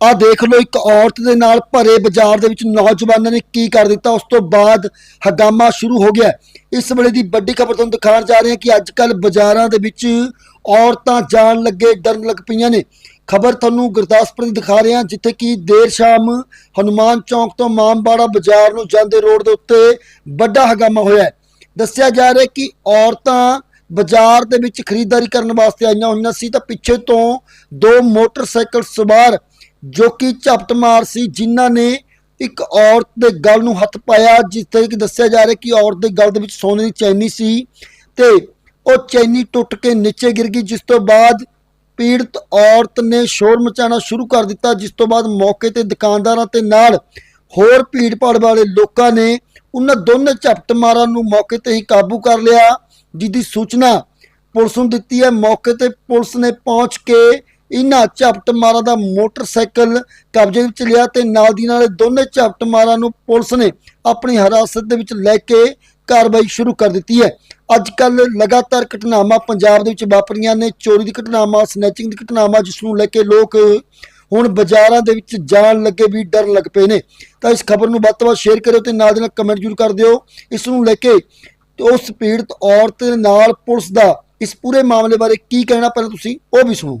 ਆ ਦੇਖ ਲਓ, ਇੱਕ ਔਰਤ ਦੇ ਨਾਲ ਭਰੇ ਬਾਜ਼ਾਰ ਦੇ ਵਿੱਚ ਨੌਜਵਾਨਾਂ ਨੇ ਕੀ ਕਰ ਦਿੱਤਾ, ਉਸ ਤੋਂ ਬਾਅਦ ਹਗਾਮਾ ਸ਼ੁਰੂ ਹੋ ਗਿਆ। ਇਸ ਵੇਲੇ ਦੀ ਵੱਡੀ ਖਬਰ ਤੁਹਾਨੂੰ ਦਿਖਾਉਣ ਜਾ ਰਹੇ ਹਾਂ ਕਿ ਅੱਜ ਕੱਲ ਬਾਜ਼ਾਰਾਂ ਦੇ ਵਿੱਚ ਔਰਤਾਂ ਜਾਣ ਲੱਗੇ, ਡਰਨ ਲੱਗ ਪਈਆਂ ਨੇ। ਖਬਰ ਤੁਹਾਨੂੰ ਗੁਰਦਾਸਪੁਰ ਦੀ ਦਿਖਾ ਰਹੇ ਹਾਂ, ਜਿੱਥੇ ਕਿ ਦੇਰ ਸ਼ਾਮ ਹਨੂਮਾਨ ਚੌਂਕ ਤੋਂ ਮਾਮਬਾੜਾ ਬਾਜ਼ਾਰ ਨੂੰ ਜਾਂਦੇ ਰੋਡ ਦੇ ਉੱਤੇ ਵੱਡਾ ਹਗਾਮਾ ਹੋਇਆ ਦੱਸਿਆ ਜਾ ਰਿਹਾ ਕਿ ਔਰਤਾਂ ਬਾਜ਼ਾਰ ਦੇ ਵਿੱਚ ਖਰੀਦਦਾਰੀ ਕਰਨ ਵਾਸਤੇ ਆਈਆਂ ਹੋਈਆਂ ਸੀ, ਤਾਂ ਪਿੱਛੇ ਤੋਂ ਦੋ ਮੋਟਰਸਾਈਕਲ ਸਵਾਰ ਜੋ ਕਿ ਝਪਟ ਮਾਰ ਸੀ, ਜਿਨ੍ਹਾਂ ਨੇ ਇੱਕ ਔਰਤ ਦੇ ਗਲ ਨੂੰ ਹੱਥ ਪਾਇਆ, ਜਿਸ ਤਰ੍ਹਾਂ ਕਿ ਦੱਸਿਆ ਜਾ ਰਿਹਾ ਕਿ ਔਰਤ ਦੇ ਗਲ ਦੇ ਵਿੱਚ ਸੋਨੇ ਦੀ ਚੈਨੀ ਸੀ ਤੇ ਉਹ ਚੈਨੀ ਟੁੱਟ ਕੇ ਨੀਚੇ ਗਿਰ ਗਈ, ਜਿਸ ਤੋਂ ਬਾਅਦ ਪੀੜਤ ਔਰਤ ਨੇ ਸ਼ੋਰ ਮਚਾਉਣਾ ਸ਼ੁਰੂ ਕਰ ਦਿੱਤਾ, ਜਿਸ ਤੋਂ ਬਾਅਦ ਮੌਕੇ ਤੇ ਦੁਕਾਨਦਾਰਾਂ ਤੇ ਨਾਲ ਹੋਰ ਭੀੜ ਭਾੜ ਵਾਲੇ ਲੋਕਾਂ ਨੇ ਉਹਨਾਂ ਦੋਨੇ ਝਪਟ ਮਾਰਾਂ ਨੂੰ ਮੌਕੇ ਤੇ ਹੀ ਕਾਬੂ ਕਰ ਲਿਆ ਜਿਹਦੀ ਸੂਚਨਾ ਪੁਲਿਸ ਨੂੰ ਦਿੱਤੀ ਹੈ। ਮੌਕੇ ਤੇ ਪੁਲਿਸ ਨੇ ਪਹੁੰਚ ਕੇ ਇਹਨਾਂ ਝਪਟ ਮਾਰਾਂ ਦਾ ਮੋਟਰਸਾਈਕਲ ਕਬਜ਼ੇ ਵਿੱਚ ਲਿਆ ਤੇ ਨਾਲ ਦੀ ਨਾਲ ਦੋਨੇ ਝਪਟ ਮਾਰਾਂ ਨੂੰ ਪੁਲਿਸ ਨੇ ਆਪਣੀ ਹਿਰਾਸਤ ਦੇ ਵਿੱਚ ਲੈ ਕੇ ਕਾਰਵਾਈ ਸ਼ੁਰੂ ਕਰ ਦਿੱਤੀ ਹੈ। ਅੱਜ ਕੱਲ ਲਗਾਤਾਰ ਘਟਨਾਵਾਂ ਪੰਜਾਬ ਦੇ ਵਿੱਚ ਵਾਪਰੀਆਂ ਨੇ। ਚੋਰੀ ਦੀ ਘਟਨਾਵਾਂ, ਸਨੈਚਿੰਗ ਦੀ ਘਟਨਾਵਾਂ, ਜਿਸ ਨੂੰ ਲੈ ਕੇ ਲੋਕ ਹੁਣ ਬਾਜ਼ਾਰਾਂ ਦੇ ਵਿੱਚ ਜਾਣ ਲੱਗੇ ਵੀ ਡਰ ਲੱਗ ਪਏ ਨੇ। ਤਾਂ ਇਸ ਖਬਰ ਨੂੰ ਵੱਧ ਤੋਂ ਵੱਧ ਸ਼ੇਅਰ ਕਰਿਓ ਤੇ ਨਾਲ ਦੀ ਨਾਲ ਕਮੈਂਟ ਜ਼ਰੂਰ ਕਰ ਦਿਓ। ਇਸ ਨੂੰ ਲੈ ਕੇ ਉਸ ਪੀੜਤ ਔਰਤ ਦੇ ਨਾਲ ਪੁਲਿਸ ਦਾ ਇਸ ਪੂਰੇ ਮਾਮਲੇ ਬਾਰੇ ਕੀ ਕਹਿਣਾ ਪਹਿਲਾਂ ਤੁਸੀਂ ਉਹ ਵੀ ਸੁਣੋ।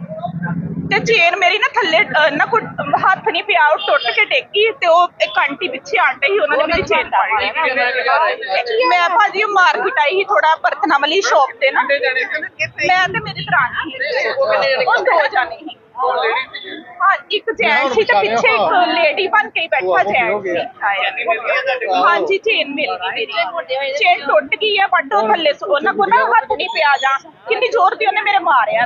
ਤੇ ਚੇਨ ਮੇਰੀ ਨਾ ਥੱਲੇ ਨਾ ਕੋਈ ਹੱਥ ਨਹੀਂ ਪਿਆ ਉਹ ਟੁੱਟ ਕੇ ਡੇਗੀ ਤੇ ਉਹ ਇੱਕ ਆਂਟੀ ਪਿੱਛੇ ਆਂਟੇ ਸੀ ਉਹਨਾਂ ਨੇ ਮੇਰੀ ਚੇਨ ਫੜ ਲਈ। ਮੈਂ ਭਾਜੀ ਮਾਰਕੀਟ ਆਈ ਸੀ ਥੋੜਾ ਬਰਤਨਾਂ ਵਾਲੀ ਸ਼ਾਪ ਤੇ ਨਾ। ਮੈਂ ਤੇ ਮੇਰੀ ਦਰਾਣੀ ਉਹ ਦੋ ਜਾਣੇ ਸੀ। ਹਾਂ ਇੱਕ ਜੈਂਟ ਸੀ ਤੇ ਪਿੱਛੇ ਇੱਕ ਲੇਡੀ ਬਣ ਕੇ ਹੀ ਬੈਠਾ ਜੈਂਟ ਸੀ। ਹਾਂਜੀ ਚੇਨ ਮਿਲ ਗਈ ਮੇਰੀ। ਚੇਨ ਟੁੱਟ ਗਈ ਆ ਬਟ ਉਹ ਥੱਲੇ ਉਹਨਾਂ ਕੋ ਨਾ ਹੱਥ ਨਹੀਂ ਪਿਆ ਜਾਂ। ਕਿੰਨੀ ਜ਼ੋਰ ਦੀ ਉਹਨੇ ਮੇਰੇ ਮਾਰਿਆ।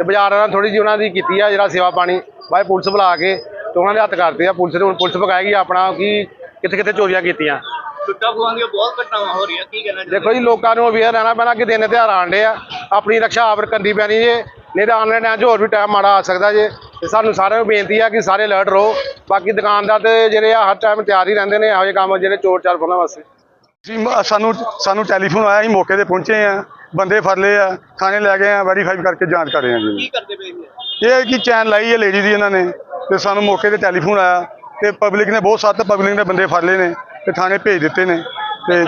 ਤੇ ਬਾਜ਼ਾਰ ਨਾਲ ਥੋੜੀ ਜਿਹੀ ਉਹਨਾਂ ਦੀ ਕੀਤੀ ਆ ਜਿਹੜਾ ਸੇਵਾ ਪਾਣੀ ਬਾਈ ਪੁਲਿਸ ਬੁਲਾ ਕੇ ਤੇ ਉਹਨਾਂ ਦੇ ਹੱਥ ਕਰਤੇ ਆ ਪੁਲਿਸ ਨੇ ਹੁਣ ਪੁਲਿਸ ਪਕਾਏਗੀ ਆਪਣਾ ਕਿ ਕਿੱਥੇ ਕਿੱਥੇ ਚੋਰੀਆਂ ਕੀਤੀਆਂ। ਟੁੱਟਾ ਖੁਆਂ ਦੀਆਂ ਬਹੁਤ ਘਟਨਾਵਾਂ ਹੋ ਰਹੀਆਂ ਕੀ ਕਹਿਣਾ ਦੇਖੋ ਜੀ ਲੋਕਾਂ ਨੂੰ ਅਵੇਅਰ ਰਹਿਣਾ ਪੈਣਾ ਕਿ ਦਿਨ ਤਿਉਹਾਰ ਆਂਡੇ ਆ ਆਪਣੀ ਰੱਖਿਆ ਆਪ ਕਰਨੀ ਪੈਣੀ ਜੇ ਨਹੀਂ ਤਾਂ ਆਨਲਾਈਨ ਟਾਈਮ 'ਚ ਹੋਰ ਵੀ ਟਾਈਮ ਮਾੜਾ ਆ ਸਕਦਾ ਜੇ। ਤੇ ਸਾਨੂੰ ਸਾਰਿਆਂ ਨੂੰ ਬੇਨਤੀ ਆ ਕਿ ਸਾਰੇ ਅਲਰਟ ਰਹੋ ਬਾਕੀ ਦੁਕਾਨਦਾਰ ਤੇ ਜਿਹੜੇ ਆ ਹਰ ਟਾਈਮ ਤਿਆਰ ਹੀ ਰਹਿੰਦੇ ਨੇ ਇਹੋ ਜਿਹੇ ਕੰਮ ਜਿਹੜੇ ਚੋਰ ਚਾਰ ਫੜਨ ਵਾਸਤੇ। ਜੀ ਮ- ਸਾਨੂੰ ਸਾਨੂੰ ਟੈਲੀਫੋਨ ਆਇਆ ਅਸੀਂ ਮੌਕੇ ਤੇ ਪਹੁੰਚੇ ਆ। ਬੰਦੇ ਫੜ ਲਏ ਆ ਥਾਣੇ ਲੈ ਗਏ ਆ ਵੈਰੀਫਾਈ ਕਰਕੇ ਜਾਂਚ ਕਰ ਰਹੇ ਆ ਕੀ ਜੀ ਕਰਦੇ ਪਏ ਸੀ ਇਹ ਕਿ ਚੈਨ ਲਾਈ ਹੈ ਲੇਡੀ ਦੀ ਇਹਨਾਂ ਨੇ ਤੇ ਸਾਨੂੰ ਮੌਕੇ ਤੇ ਟੈਲੀਫੋਨ ਆਇਆ ਤੇ ਪਬਲਿਕ ਨੇ ਬਹੁਤ ਸੱਤ ਪਬਲਿਕ ਨੇ ਬੰਦੇ ਫੜ ਲਏ ਨੇ ਤੇ ਥਾਣੇ ਭੇਜ ਦਿੱਤੇ ਨੇ ਤੇ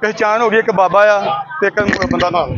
ਪਹਿਚਾਣ ਹੋ ਗਈ ਇੱਕ ਬਾਬਾ ਆ ਤੇ ਇੱਕ ਬੰਦਾ ਨਾਲ।